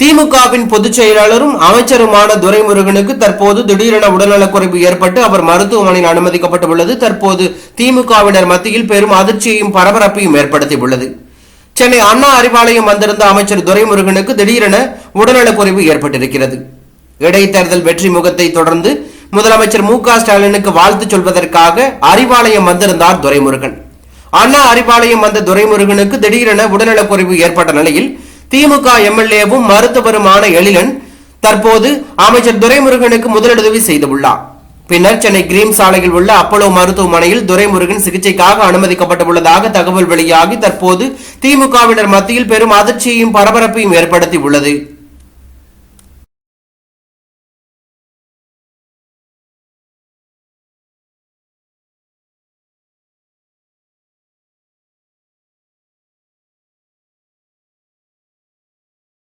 திமுகவின் பொதுச் செயலாளரும் அமைச்சருமான துரைமுருகனுக்கு தற்போது திடீரென உடல்நலக்குறைவு ஏற்பட்டு அவர் மருத்துவமனையில் அனுமதிக்கப்பட்டுள்ளது. தற்போது திமுகவினர் மத்தியில் பெரும் அதிர்ச்சியையும் பரபரப்பையும் ஏற்படுத்தியுள்ளது. சென்னை அண்ணா அறிவாலயம் வந்திருந்த அமைச்சர் துரைமுருகனுக்கு திடீரென உடல்நலக்குறைவு ஏற்பட்டிருக்கிறது. இடைத்தேர்தல் வெற்றி முகத்தை தொடர்ந்து முதலமைச்சர் மு க ஸ்டாலினுக்கு வாழ்த்து சொல்வதற்காக அறிவாலயம் வந்திருந்தார் துரைமுருகன். அண்ணா அறிவாலயம் வந்த துரைமுருகனுக்கு திடீரென உடல்நலக்குறைவு ஏற்பட்ட நிலையில் திமுக எம்எல்ஏவும் மருத்துவருமான எழிலன் தற்போது அமைச்சர் துரைமுருகனுக்கு முதலுதவி செய்துள்ளார். பின்னர் சென்னை கிரீம் சாலையில் உள்ள அப்போலோ மருத்துவமனையில் துரைமுருகன் சிகிச்சைக்காக அனுமதிக்கப்பட்டுள்ளதாக தகவல் வெளியாகி தற்போது திமுகவினர் மத்தியில் பெரும் அதிர்ச்சியையும் பரபரப்பையும் ஏற்படுத்தி உள்ளது